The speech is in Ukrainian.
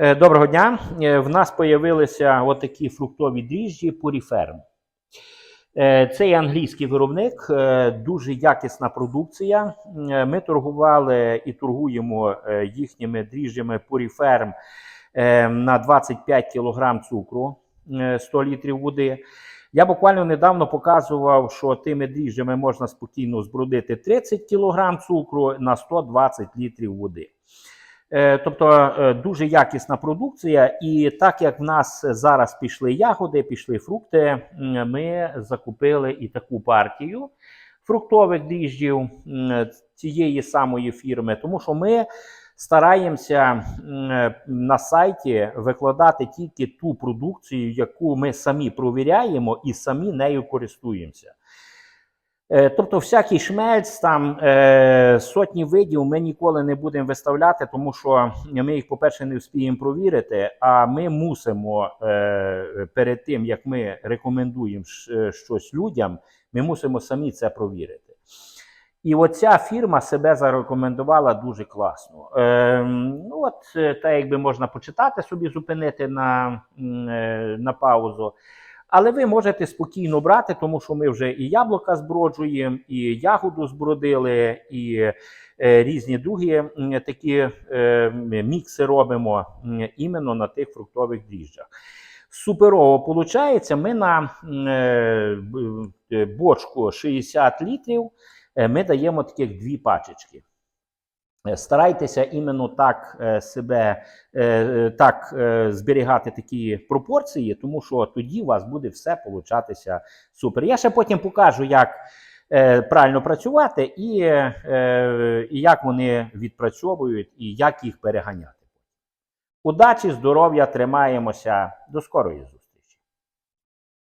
Е, Доброго дня. Е, В нас з'явилися отакі фруктові дріжджі Puriferm. Е, Це є англійський виробник, дуже якісна продукція. Ми торгували і торгуємо їхніми дріжджами Puriferm на 25 кг цукру, е, 100 літрів води. Я буквально недавно показував, що тими дріжджами можна спокійно збродити 30 кг цукру на 120 літрів води. Е, Тобто е, дуже якісна продукція, і так як в нас зараз пішли ягоди, пішли фрукти, ми закупили і таку партію фруктових дріжджів цієї самої фірми, тому що ми стараємося на сайті викладати тільки ту продукцію, яку ми самі провіряємо і самі нею користуємося. Е, Тобто, всякий шмельц, там е, сотні видів ми ніколи не будемо виставляти, тому що ми їх, по-перше, не вспіємо провірити. А ми мусимо е, перед тим, як ми рекомендуємо щось людям, ми мусимо самі це провірити. І оця фірма себе зарекомендувала дуже класно. Ну от так якби можна почитати собі, зупинити на, на паузу. Але ви можете спокійно брати, тому що ми вже і яблука зброджуємо, і ягоду збродили, і е, різні другі такі е, мікси робимо іменно на тих фруктових дріжджах. Суперово виходить, ми на е, бочку 60 літрів ми даємо таких дві пачечки. Е, Старайтеся іменно так е, себе е, так зберігати такі пропорції, тому що тоді у вас буде все получатися супер. Я ще потім покажу, як правильно працювати, і, і як вони відпрацьовують, і як їх переганяти. Удачі, здоров'я, тримаємося. До скорої зустрічі!